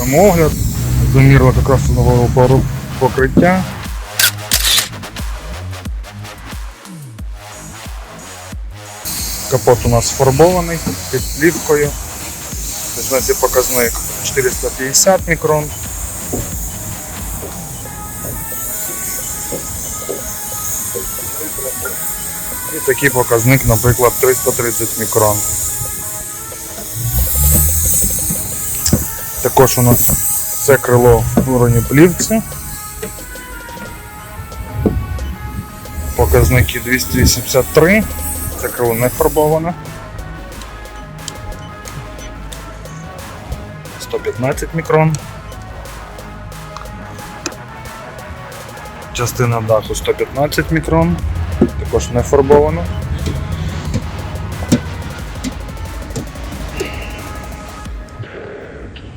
Продовжуємо огляд. Замірили якраз нового покриття. Капот у нас фарбований під плівкою. Візьмете показник 450 мікрон. І такий показник, наприклад, 330 мікрон. Також у нас це крило в бронеплівці. Показники 283. Це крило не фарбоване. 115 мікрон. Частина даху 115 мікрон. Також не фарбовано.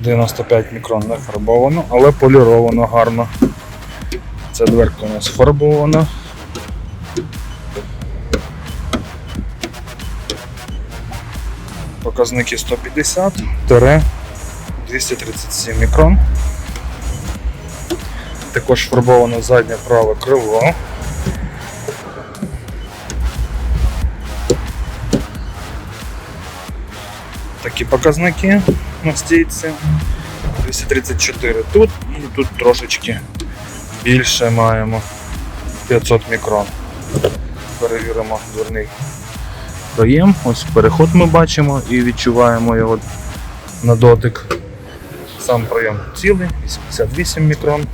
«95 мікрон не фарбовано, але поліровано гарно. Ця дверка у нас фарбована. Показники 150-237 мікрон. Також фарбовано заднє праве крило. Такі показники на стійці. 234 тут і тут трошечки більше маємо 500 мікрон. Перевіримо дверний проєм. Ось переход ми бачимо і відчуваємо його на дотик. Сам проєм цілий, 88 мікрон.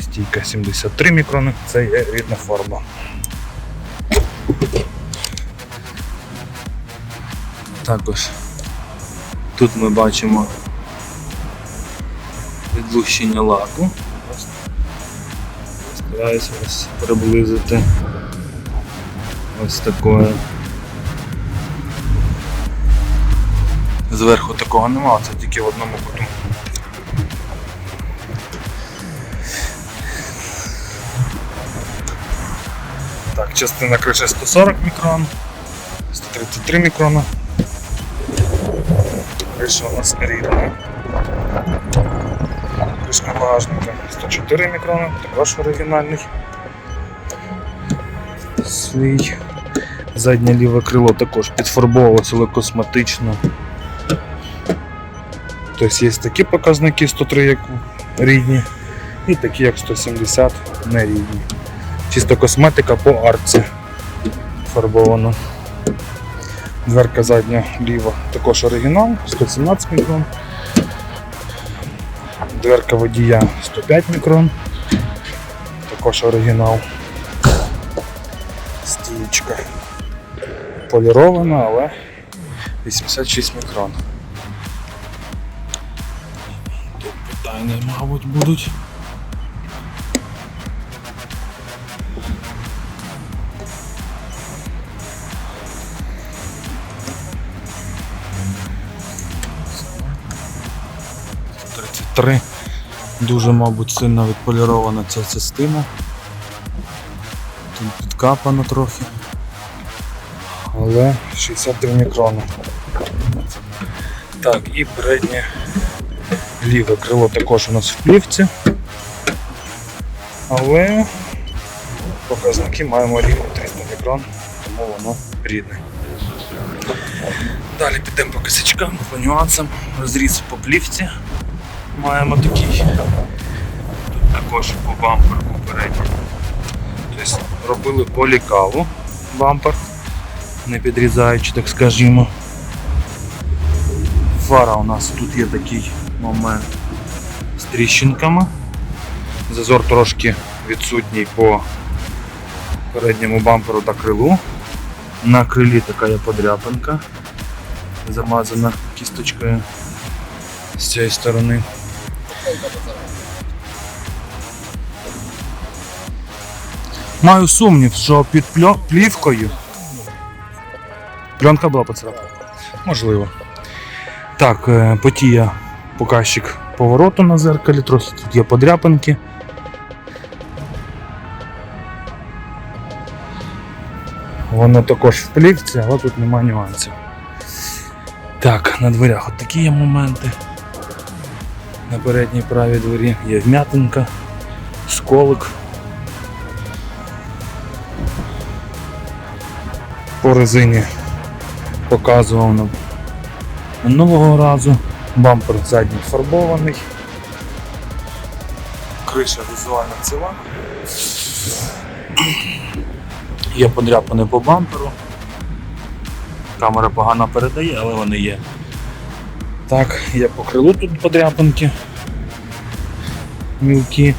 Стійка 73 мікрони, це є рідна форма. Також тут ми бачимо відлущення лаку. Стараюся ось приблизити ось такое. Зверху такого нема, це тільки в одному куту. Так, частина криші 140 мікрон, 133 мікрона. Криша у нас рівна. Кришка багажника 104 мікрони, також оригінальний. Свій. Заднє ліве крило також підфарбовувалося, але косметично. Тобто є такі показники 103, як рідні, і такі, як 170 не рідні. Чисто косметика по арці фарбовано. Дверка задня ліва також оригінал, 117 мікрон. Дверка водія 105 мікрон. Також оригінал. Стієчка полірована, але 86 мікрон. Тут питання, мабуть, будуть. Тридцять три. Дуже, мабуть, сильно відполірована ця частина. Тут підкапано трохи. Але 63 мікрони. Так, і переднє ліве крило також у нас в плівці. Але показники маємо рівно 300 мікрон, тому воно рідне. Далі підемо по косячкам, по нюансам. Розріз по плівці маємо такий. Тут також по бамперу передньому. Тобто робили полікаву бампер, не підрізаючи, так скажімо. Фара у нас тут є такий момент з тріщинками. Зазор трошки відсутній по передньому бамперу та крилу. На крилі така є подряпинка, замазана кісточкою з цієї сторони. Маю сумнів, що під плівкою. Пленка була поцарапана? Можливо. Так, е, потія показчик повороту на зеркалі, трохи тут є подряпинки. Воно також в плівці, але тут немає нюансів. Так, на дверях от такі є моменти. На передній правій дворі є вм'ятинка, сколик. По резині показував нам минулого разу. Бампер задній фарбований. Криша візуально ціла. Є подряпини по бамперу. Камера погано передає, але вони є. Так, є по крилу тут подряпинки. Мілкі.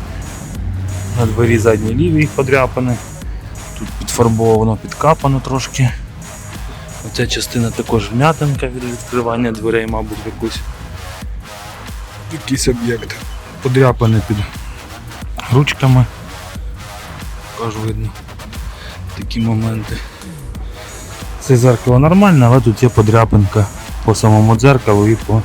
На дворі задній лівій подряпини. Тут підфарбовано, підкапано трошки. Оця частина також вм'ятинка від відкривання дверей, мабуть, якусь якийсь об'єкт. Подряпини під ручками. Також видно такі моменти. Це зеркало нормальне, але тут є подряпинка по самому дзеркалу і по.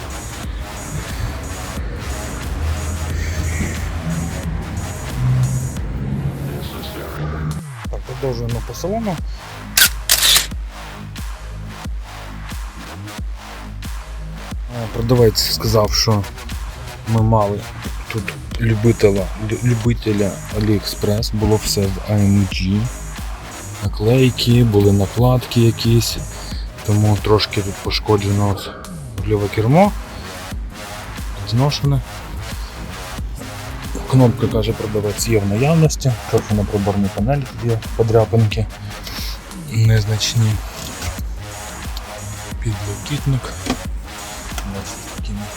Так, продовжуємо по салону. Е, Продавець сказав, що ми мали тут любителя, лю- любителя AliExpress, було все в AMG. Наклейки, були накладки якісь, тому трошки тут пошкоджено рульове кермо. Зношене. Кнопка каже продавець є в наявності, трохи на приборній панелі є подряпинки незначні. Підлокітник.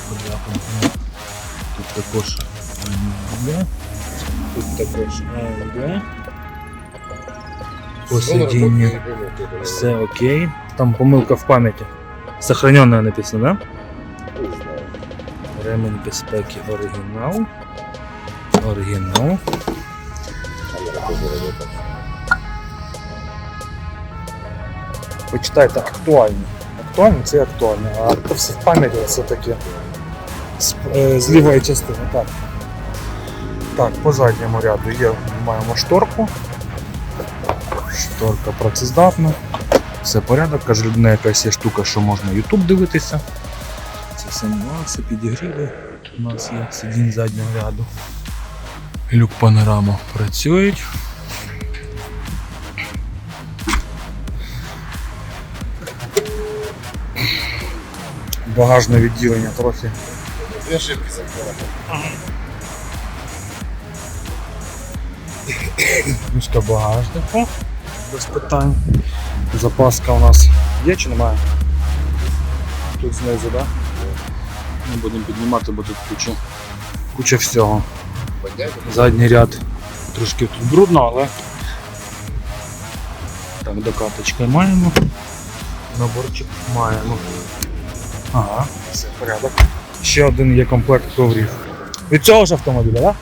Подряпинками. Тут також AMG. Тут також AMG. По сидінню все окей. Там помилка в пам'яті. Сохраненная написано, да? Ремень безпеки оригінал. Оригінал. Почитайте актуальні. Актуальні це актуальні, а то все в пам'яті це таке. З, е, з лівої частини, так. Так, по задньому ряду є, маємо шторку. Шторка працездатна. Все порядок, каже людина якась є штука, що можна YouTube дивитися. Це все нюанси, підігріви. У нас є сидінь заднього ряду. Люк панорама працюють. Багажне відділення трохи. Две ошибки закрыла. Мішка багажника. Без питань. Запаска у нас є чи немає? Тут знизу, так? Да? Не будемо піднімати, бо тут куча, куча всього. Задній ряд трошки тут брудно, але так, докаточка маємо. Наборчик маємо. Ага, все, порядок. Ще один є комплект коврів. Від цього ж автомобіля, так?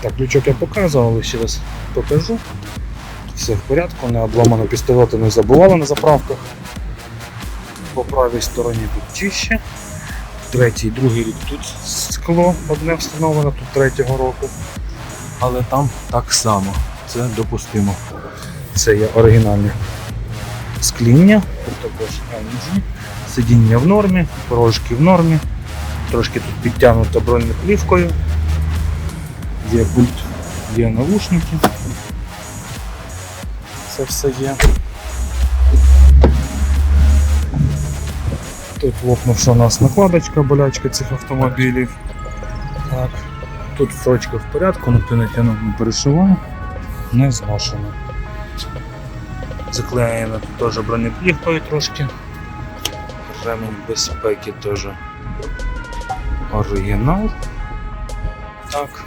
Так, ключок я показував, але ще раз покажу. Все в порядку, не обламано пістолети не забували на заправках. По правій стороні тут чище. Третій, другий рік тут скло одне встановлено, тут третього року. Але там так само. Це допустимо. Це є оригінальне скління, також LG. Сидіння в нормі, порожки в нормі. Трошки тут підтягнуто бронеплівкою. Є пульт, є навушники. Це все є. Тут лопнувша у нас накладочка, болячка цих автомобілів. Так. Тут строчка в порядку, ніхто не тянув, не перешивав, не зношено. Заклеєно тут теж бронеплівкою трошки. Ремень безпеки теж оригінал. Так.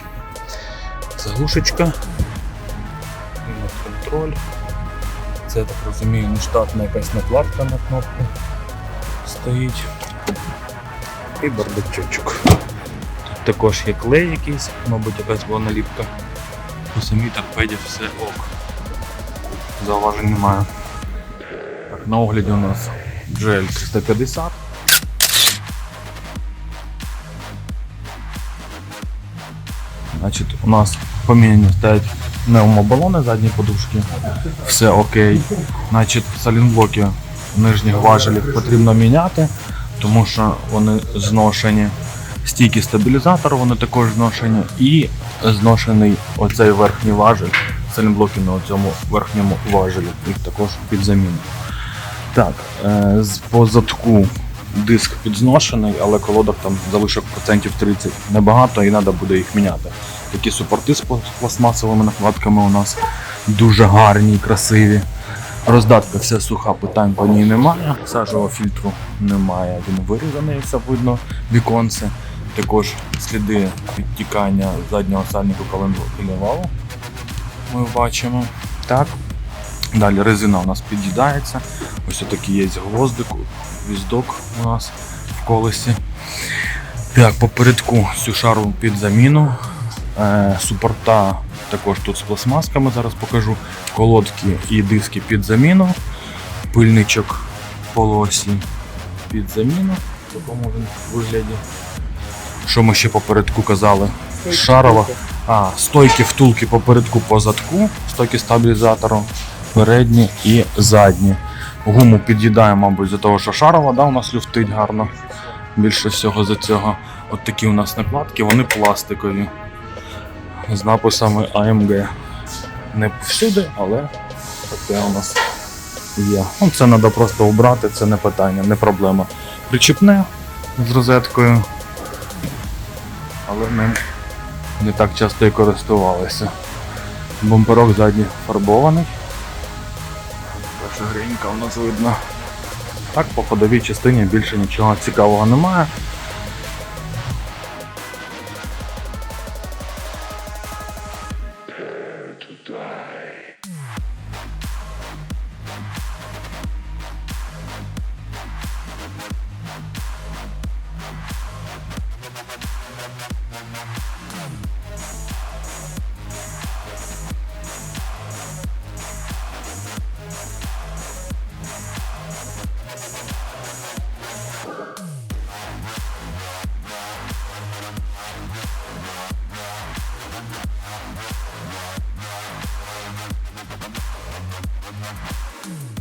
Заглушечка. контроль. Це я так розумію, нештатна якась накладка на кнопку стоїть. І бардачочок. Тут також є клей якийсь, мабуть, якась була наліпка. По самій торпеді все ок. Зауважень немає. Так, на огляді у нас GL 350. Значить, у нас поміняні стоять пневмобалони задні подушки. Все окей. Значить, салінблоки нижніх важелів потрібно міняти, тому що вони зношені. Стійки стабілізатору, вони також зношені, і зношений оцей верхній важель, сайлентблоки на цьому верхньому важелі, їх також під заміну. Так, е, по задку диск підзношений, але колодок там залишок процентів 30 небагато і треба буде їх міняти. Такі супорти з пластмасовими накладками у нас дуже гарні красиві. Роздатка вся суха, питань по ній немає. Сажового фільтру немає, він вирізаний, все видно, віконце. Також сліди підтікання заднього сальнику коленвалу ми бачимо. Так. Далі резина у нас під'їдається. Ось такий є гвоздик, віздок у нас в колесі. Так, попередку цю шару під заміну. Е, супорта також тут з пластмасками, зараз покажу. Колодки і диски під заміну. Пильничок полосі під заміну. В такому вигляді. Що ми ще попередку казали? Шарова. А, стойки втулки попередку по задку, стойки стабілізатору, передні і задні. Гуму під'їдає, мабуть, за того, що шарова, да, у нас люфтить гарно. Більше всього за цього. От такі у нас накладки, вони пластикові. З написами AMG. Не всюди, але таке у нас є. Ну, це треба просто убрати, це не питання, не проблема. Причіпне з розеткою. Але ним не так часто і користувалися. Бамперок задній фарбований. Гринька у нас видно. Так, по ходовій частині більше нічого цікавого немає. Mm-hmm.